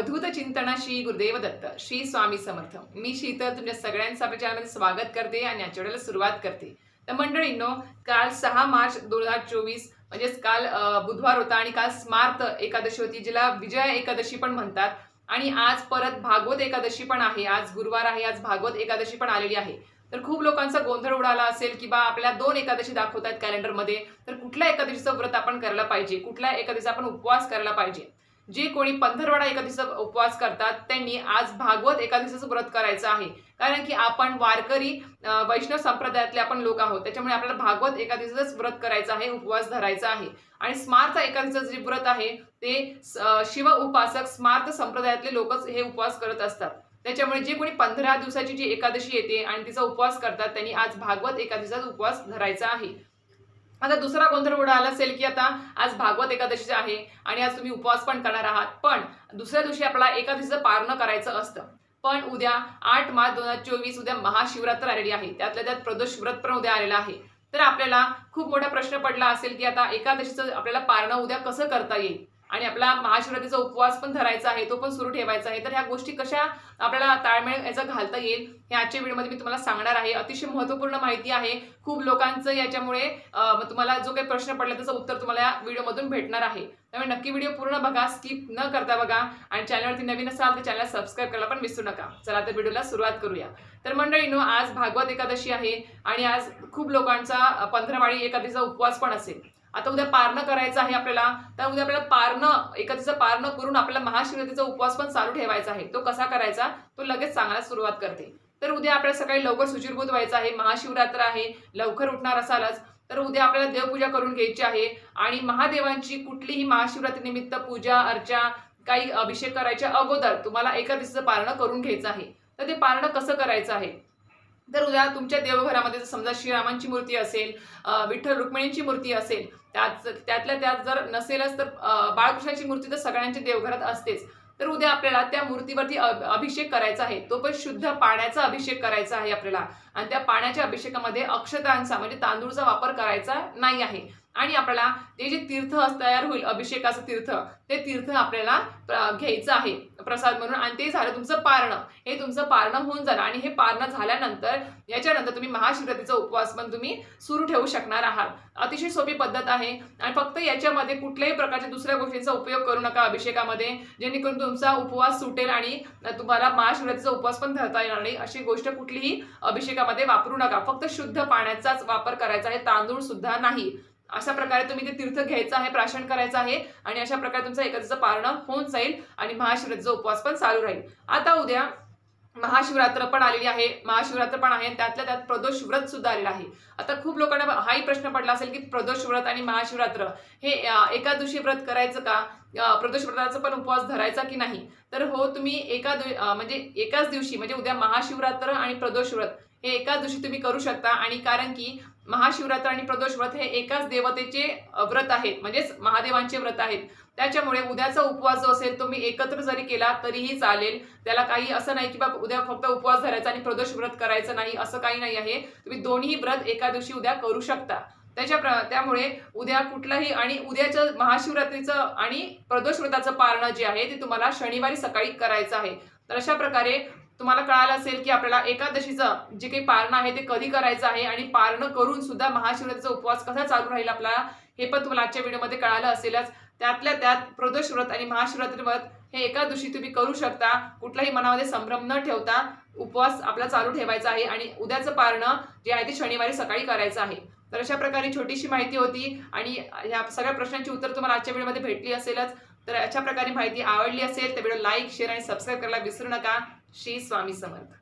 गुरुदेव दत्त श्री स्वामी समर्थ. मी शीतल तुमच्या सगळ्यांचं आपल्या चॅनलमध्ये स्वागत करते आणि आठवड्याला सुरुवात करते. तर मंडळींनो काल सहा मार्च दोन हजार चोवीस म्हणजेच काल बुधवार होता आणि काल स्मार्त एकादशी होती जिला विजय एकादशी पण म्हणतात. आणि आज परत भागवत एकादशी पण आहे. आज गुरुवार आहे आज भागवत एकादशी पण आलेली आहे. तर खूप लोकांचा गोंधळ उडाला असेल की बा दोन एकादशी दाखवतात कॅलेंडरमध्ये तर कुठल्या एकादशीचं व्रत आपण करायला पाहिजे? कुठल्या एकादशीचा आपण उपवास करायला पाहिजे? जे कोणी पंधरवाडा एकादशीचा उपवास करतात त्यांनी आज भागवत एकादशीचं व्रत करायचं आहे. कारण की आपण वारकरी वैष्णव संप्रदायातले आपण लोक आहोत. त्याच्यामुळे आपल्याला भागवत एकादशीचंच व्रत करायचं आहे उपवास धरायचा आहे. आणि स्मार्थ एकादशीचं जे व्रत आहे ते स- शिव उपासक स्मार्थ संप्रदायातले लोकच हे उपवास करत असतात. त्याच्यामुळे जे कोणी पंधरा दिवसाची जी एकादशी येते आणि तिचा उपवास करतात त्यांनी आज भागवत एकादशीचाच उपवास धरायचा आहे. आता दुसरा गोंधळ उडाला असेल की आता आज भागवत एकादशी आहे आणि आज तुम्ही उपवास पण करणार आहात. पण दुसऱ्या दिवशी आपला एकादशीचं पारणं करायचं असतं. पण उद्या आठ मार्च दोन हजार चोवीस उद्या महाशिवरात्र आलेली आहे. त्यातल्या त्यात प्रदोष व्रत पण उद्या आलेलं आहे. तर आपल्याला खूप मोठा प्रश्न पडला असेल की आता एकादशीचं आपल्याला पारणं उद्या कसं करता येईल? आणि आपला महाशिवरात्रीचा उपवास पण धरायचा आहे तो पण सुरू ठेवायचा आहे. तर ह्या गोष्टी कशा आपल्याला ताळमेळ याचा घालता येईल हे आजच्या व्हिडिओमध्ये मी तुम्हाला सांगणार आहे. अतिशय महत्त्वपूर्ण माहिती आहे. खूप लोकांचं याच्यामुळे तुम्हाला जो काही प्रश्न पडला त्याचं उत्तर तुम्हाला या व्हिडिओमधून भेटणार आहे. त्यामुळे नक्की व्हिडिओ पूर्ण बघा स्किप न करता बघा. आणि चॅनलवरती नवीन असाल तर चॅनल सबस्क्राईब करायला पण विसरू नका. चला तर व्हिडिओला सुरुवात करूया. तर मंडळीनो आज भागवत एकादशी आहे आणि आज खूप लोकांचा पंधरावाळी एकादशीचा उपवास पण असेल. आता उद्या पारणं करायचं आहे आपल्याला तर उद्या आपल्याला पारणं एकादशीचं पारणं करून आपल्याला महाशिवरात्रीचा उपवास पण चालू ठेवायचा आहे. तो कसा करायचा? तो लगेच सांगायला सुरुवात करते. तर उद्या आपल्याला सकाळी लवकर सुचिरभूत व्हायचं आहे महाशिवरात्र आहे लवकर उठणार असालच तर उद्या आपल्याला देवपूजा करून घ्यायची आहे. आणि महादेवांची कुठलीही महाशिवरात्री निमित्त पूजा अर्चा काही अभिषेक करायच्या अगोदर तुम्हाला एकादशीचं पारणं करून घ्यायचं आहे. तर ते पारणं कसं करायचं आहे? तर उद्या तुमच्या देवघरामध्ये जर समजा श्रीरामांची मूर्ती असेल विठ्ठल रुक्मिणींची मूर्ती असेल त्यात त्यातल्या त्यात जर नसेलच तर बाळकृष्णाची मूर्ती तर सगळ्यांच्या देवघरात असतेच. तर उद्या आपल्याला त्या मूर्तीवरती अभिषेक करायचा आहे. तो पण शुद्ध पाण्याचा अभिषेक करायचा आहे आपल्याला. आणि त्या पाण्याच्या अभिषेकामध्ये अक्षतांचा म्हणजे तांदूळचा वापर करायचा नाही आहे. आणि आपल्याला ते जे तीर्थ तयार होईल अभिषेकाचं तीर्थ ते तीर्थ आपल्याला प्र- घ्यायचं आहे प्रसाद म्हणून. आणि ते झालं तुमचं पारणं. हे तुमचं पारणं होऊन जाणं आणि हे पारणं झाल्यानंतर याच्यानंतर तुम्ही महाशिवरात्रीचा उपवास पण तुम्ही सुरू ठेवू शकणार आहात. अतिशय सोपी पद्धत आहे. आणि फक्त याच्यामध्ये कुठल्याही प्रकारच्या दुसऱ्या गोष्टींचा उपयोग करू नका अभिषेकामध्ये. जेणेकरून तुमचा उपवास सुटेल आणि तुम्हाला महाशिवरात्रीचा उपवास पण धरता येणार नाही अशी गोष्ट कुठलीही अभिषेकामध्ये वापरू नका. फक्त शुद्ध पाण्याचाच वापर करायचा आहे. तांदूळ सुद्धा नाही. अशा प्रकारे तुम्ही ते तीर्थ घ्यायचं आहे प्राशन करायचं आहे आणि अशा प्रकारे तुमचं एखाद्याचं पारणं होऊन जाईल आणि महाशिवरात्रीचा उपवास पण चालू राहील. आता उद्या महाशिवरात्र पण आलेली आहे. महाशिवरात्र पण आहे आणि त्यातल्या त्यात प्रदोष व्रत सुद्धा आलेलं आहे. आता खूप लोकांना हाही प्रश्न पडला असेल की प्रदोष व्रत आणि महाशिवरात्र हे एका दिवशी व्रत करायचं का? प्रदोष व्रताचा पण उपवास धरायचा की नाही? तर हो तुम्ही एका दिव म्हणजे एकाच दिवशी म्हणजे उद्या महाशिवरात्र आणि प्रदोष व्रत हे एकाच दिवशी तुम्ही करू शकता. आणि कारण की महाशिवरात्र आणि प्रदोष व्रत हे एकाच देवतेचे व्रत आहेत. म्हणजेच महादेवांचे व्रत आहेत. त्याच्यामुळे उद्याचा उपवास जो असेल तो मी एकत्र जरी केला तरीही चालेल. त्याला काही असं नाही की बाबा उद्या फक्त उपवास धरायचा आणि प्रदोष व्रत करायचं नाही असं काही नाही आहे. तुम्ही दोन्ही व्रत एका दिवशी उद्या करू शकता. त्याच्या प्र त्यामुळे उद्या कुठलाही आणि उद्याचं महाशिवरात्रीचं आणि प्रदोष व्रताचं पारणं जे आहे ते तुम्हाला शनिवारी सकाळी करायचं आहे. तर अशा प्रकारे तुम्हाला कळालं असेल की आपल्याला एकादशीचं जे काही पारणं आहे ते कधी करायचं आहे आणि पारणं करून सुद्धा महाशिवरात्रीचा उपवास कसा चालू राहील आपल्याला हे पण तुम्हाला आजच्या व्हिडिओमध्ये कळालं असेलच. त्यातल्या त्यात प्रदोष व्रत आणि महाशिवरात्री व्रत हे एका दिवशी तुम्ही करू शकता. कुठलाही मनामध्ये संभ्रम न ठेवता उपवास आपला चालू ठेवायचा आहे आणि उद्याचं पारणं जे आहे ते शनिवारी सकाळी करायचं आहे. तर अशा प्रकारे छोटीशी माहिती होती आणि ह्या सगळ्या प्रश्नांची उत्तर तुम्हाला आजच्या व्हिडिओमध्ये भेटली असेलच. तर अशा प्रकारे माहिती आवडली असेल तर व्हिडिओ लाईक शेअर आणि सबस्क्राईब करायला विसरू नका. श्री स्वामी समर्थ.